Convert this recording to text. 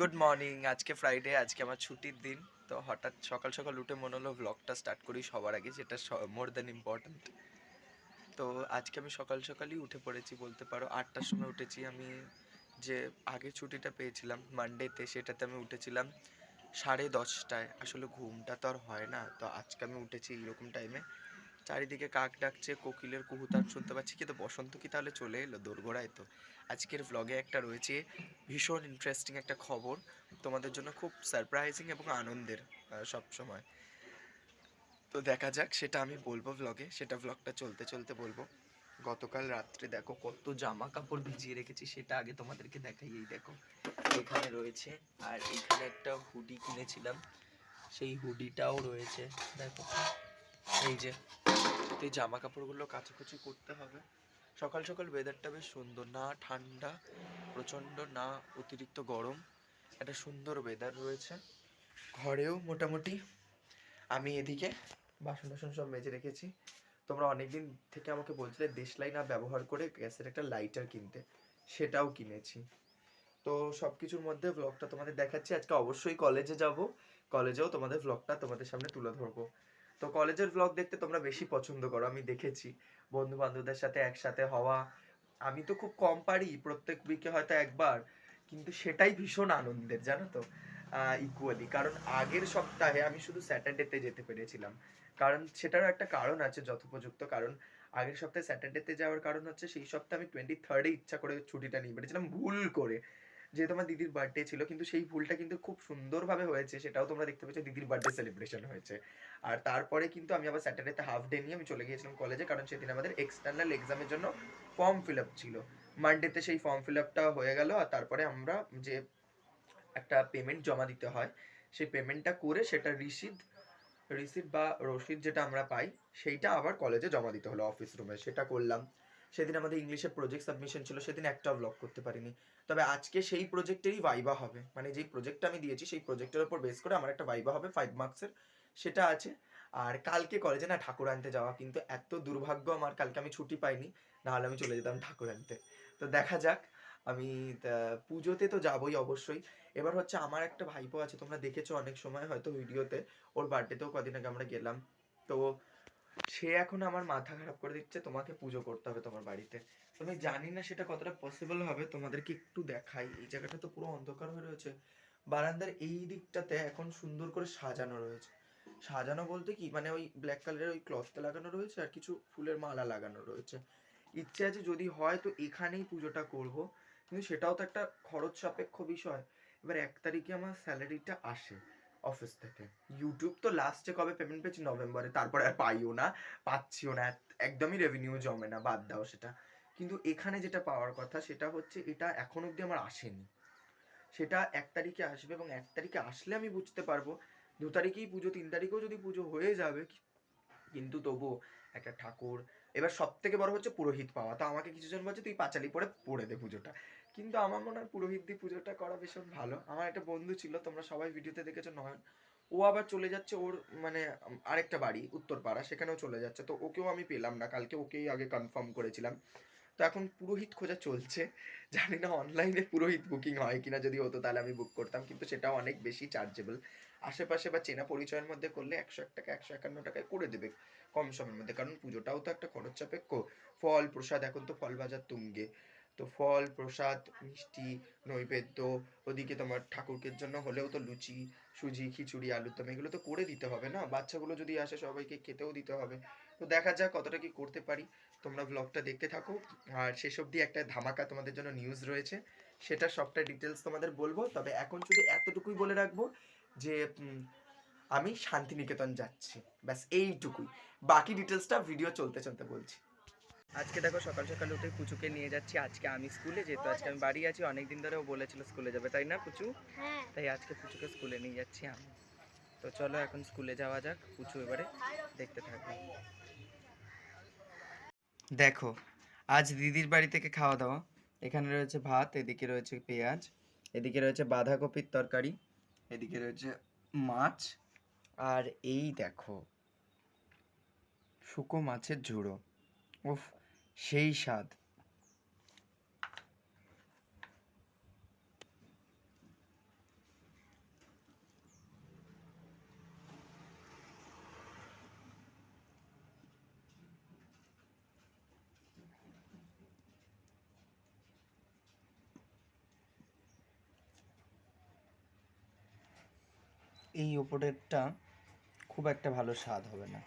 Good morning আজকে Friday আজকে আমার ছুটির দিন। তো হঠাৎ সকাল সকাল উঠে মনে হলো ব্লগটা স্টার্ট করি সবার আগে, যেটা মোর দ্যান ইম্পর্ট্যান্ট তো আজকে আমি সকাল সকালই উঠে পড়েছি বলতে পারো। আটটার সময় উঠেছি আমি যে আগে ছুটিটা পেয়েছিলাম মানডেতে সেটাতে আমি উঠেছিলাম সাড়ে দশটায়। আসলে ঘুমটা তো আর হয় না, তো আজকে আমি উঠেছি এইরকম টাইমে চারিদিকে কাক ডাকছে, কোকিলের কুহুতান শুনতে পাচ্ছি, কিন্তু বসন্ত কি তাহলে চলে এলো দোরগোড়ায় তো? আজকের ব্লগে একটা রয়েছে, ভীষণ ইন্টারেস্টিং একটা খবর, তোমাদের জন্য খুব সারপ্রাইজিং এবং আনন্দের সব সময়। তো দেখা যাক, সেটা আমি বলব ব্লগে সেটা ব্লগটা চলতে চলতে বলব। গতকাল রাত্রে দেখো কত জামা কাপড় ভিজিয়ে রেখেছি, সেটা আগে তোমাদেরকে দেখাই এই দেখো। এখানে রয়েছে, আর এখানে একটা হুডি কিনেছিলাম, সেই হুডিটাও রয়েছে, দেখো। এই যে তো এই জামা কাপড়গুলো কাচাকুচি করতে হবে। সকাল সকাল ওয়েদারটা বেশ সুন্দর, না ঠান্ডা, প্রচণ্ড, না অতিরিক্ত গরম। একটা সুন্দর ওয়েদার রয়েছে। ঘরেও মোটামুটি আমি এদিকে বাসন টাসন সব মেজে রেখেছি। তোমরা অনেকদিন থেকে আমাকে বলছিলে দেশলাই না ব্যবহার করে গ্যাসের একটা লাইটার কিনতে। সেটাও কিনেছি। তো সব কিছুর মধ্যে ব্লগটা তোমাদের দেখাচ্ছি। আজকে অবশ্যই কলেজে যাব। কলেজেও তোমাদের ব্লগটা তোমাদের সামনে তুলে ধরবো। তো কলেজের ব্লগ দেখতে তোমরা বেশি পছন্দ করো, আমি দেখেছি। বন্ধু বান্ধবদের সাথে একসাথে হওয়া, আমি তো খুব কম পারি প্রত্যেক উইকে হয়তো একবার, কিন্তু সেটাই ভীষণ আনন্দের, জানো তো? ইকুয়ালি কারণ আগের সপ্তাহে আমি শুধু স্যাটারডেতে যেতে পেরেছিলাম। কারণ সেটারও একটা কারণ আছে যথোপযুক্ত, কারণ আগের সপ্তাহে স্যাটারডেতে যাওয়ার কারণ হচ্ছে সেই সপ্তাহে আমি টোয়েন্টি থার্ডে ইচ্ছা করে ছুটিটা নিয়ে পেরেছিলাম ভুল করে। যেহেতু আমার দিদির বার্থডে ছিল, কিন্তু সেই ভুলটা কিন্তু খুব সুন্দরভাবে হয়েছে, সেটাও তোমরা দেখতে পেয়েছ, দিদির বার্থডে সেলিব্রেশন হয়েছে। আর তারপরে কিন্তু আমি আবার স্যাটারডেতে হাফ ডে নিয়ে আমি চলে গিয়েছিলাম কলেজে কারণ সেদিন আমাদের এক্সটার্নাল এক্সামের জন্য ফর্ম ফিল আপ ছিল। মানডেতে সেই ফর্ম ফিল আপটা হয়ে গেল, আর তারপরে আমরা যে একটা পেমেন্ট জমা দিতে হয়, সেই পেমেন্টটা করে সেটা রিসিদ রিসিট বা রসিদ যেটা আমরা পাই, সেইটা আবার কলেজে জমা দিতে হলো অফিস রুমে সেটা করলাম। সেদিন আমাদের ইংলিশে প্রজেক্ট সাবমিশন ছিল, সেদিন একটাও ব্লগ করতে পারিনি। তবে আজকে সেই প্রজেক্টেরই ভাইবা হবে। মানে যেই প্রজেক্টটা আমি দিয়েছি, সেই প্রজেক্টের উপর বেস করে আমার একটা ভাইবা হবে ফাইভ মার্কসের সেটা আছে। আর কালকে কলেজে না ঠাকুর আনতে যাওয়া, কিন্তু এত দুর্ভাগ্য আমার, কালকে আমি ছুটি পাইনি, নাহলে আমি চলে যেতাম ঠাকুর আনতে। তো দেখা যাক, আমি পুজোতে তো যাবই অবশ্যই। এবার হচ্ছে আমার একটা ভাইপো আছে, তোমরা দেখেছ অনেক সময় হয়তো ভিডিওতে ওর বার্থডেতেও কদিন আগে আমরা গেলাম। তো সে এখন আমার মাথা খারাপ করে দিচ্ছে, তোমাকে পুজো করতে হবে তোমার বাড়িতে। আমি জানি না সেটা কতটা পসিবল হবে, তোমাদেরকে একটু দেখাই। এই জায়গাটা তো পুরো অন্ধকার হয়ে রয়েছে। বারান্দার এই দিকটাতে এখন সুন্দর করে সাজানো রয়েছে। সাজানো বলতে কি? মানে ওই ব্ল্যাক কালারের ওই ক্লথটা লাগানো রয়েছে আর কিছু ফুলের মালা লাগানো রয়েছে। ইচ্ছে আছে যদি হয় তো এখানেই পুজোটা করব। কিন্তু সেটাও তো একটা খরচ সাপেক্ষ বিষয়। এবার এক তারিখে আমার স্যালারিটা আসে। অফিস থেকে। ইউটিউব তো লাস্টে কবে পেমেন্ট পেয়েছি? নভেম্বরে তারপরে আর পাইও না, পাচ্ছিও না। একদমই রেভিনিউ জমে না, বাদ দাও সেটা। কিন্তু এখানে যেটা পাওয়ার কথা, সেটা হচ্ছে এটা এখন অবধি আমার আসেনি। সেটা এক তারিখে আসবে এবং এক তারিখে আসলে আমি বুঝতে পারব। দু তারিখেই পুজো, তিন তারিখেও যদি পুজো হয়ে যাবে, কিন্তু তবুও একটা ঠাকুর এবার সব থেকে বড় হচ্ছে পুরোহিত পাওয়া। তো আমাকে কিছুজন বলছে, তুই পাঁচালি পরে পড়ে দে পুজোটা। কিন্তু আমার মনে হয় পুরোহিত দিয়ে পুজোটা করা ভীষণ ভালো। আমার একটা বন্ধু ছিল, তোমরা সবাই ভিডিওতে দেখেছ নয়ন। ও আবার চলে যাচ্ছে ওর মানে আরেকটা বাড়ি, উত্তরপাড়া। সেখানেও চলে যাচ্ছে। তো ওকেও আমি পেলাম না। কালকে ওকেই আগে কনফার্ম করেছিলাম। তো এখন পুরোহিত খোঁজা চলছে। জানি না অনলাইনে পুরোহিত বুকিং হয় কিনা যদি হতো তাহলে আমি বুক করতাম। কিন্তু সেটাও অনেক বেশি চার্জেবল আশেপাশে বা চেনা পরিচয়ের মধ্যে করলে একশো এক টাকা একশো একান্ন টাকায় করে দেবে কম সময়ের মধ্যে। কারণ পুজোটাও তো একটা খরচ সাপেক্ষ ফল, প্রসাদ, এখন তো ফল বাজার তুঙ্গে। তো ফল, প্রসাদ, মিষ্টি, নৈবেদ্য, ওদিকে তোমার ঠাকুরকের জন্য হলেও তো লুচি, সুজি, খিচুড়ি আলুর দম এগুলো তো করে দিতে হবে না? বাচ্চাগুলো যদি আসে সবাইকে খেতেও দিতে হবে। তো দেখা যাক কতটা কি করতে পারি। তোমরা ব্লগটা দেখতে থাকো। আর শেষ অবধি একটা ধামাকা তোমাদের জন্য নিউজ রয়েছে। সেটা সবটা ডিটেলস তোমাদের বলব। তবে এখন শুধু এতটুকুই বলে রাখব যে আমি শান্তিনিকেতন যাচ্ছি। ব্যাস এইটুকুই। বাকি ডিটেলসটা ভিডিও চলতে চলতে বলছি। আজকে দেখো সকাল সকাল উঠে পুচুকে নিয়ে যাচ্ছি। আজকে আমি স্কুলে যেহেতু আজকে আমি বাড়ি আছি অনেকদিন ধরে ও বলেছিল স্কুলে যাবে। তাই না পুচু? হ্যাঁ। তাই আজকে পুচুকে স্কুলে নিয়ে যাচ্ছি আমি। তো চলো এখন স্কুলে যাওয়া যাক। পুচু এবারে দেখতে থাকবে। দেখো, আজ দিদির বাড়ি থেকে খাওয়া দাওয়া। এখানে রয়েছে ভাত, এদিকে রয়েছে পেঁয়াজ, এদিকে রয়েছে বাঁধাকপির তরকারি, এদিকে রয়েছে মাছ। আর এই দেখো, শুকো মাছের ঝুড়ো। উফ, সেই স্বাদ। এই ওপরেরটা খুব একটা ভালো স্বাদ হবে না।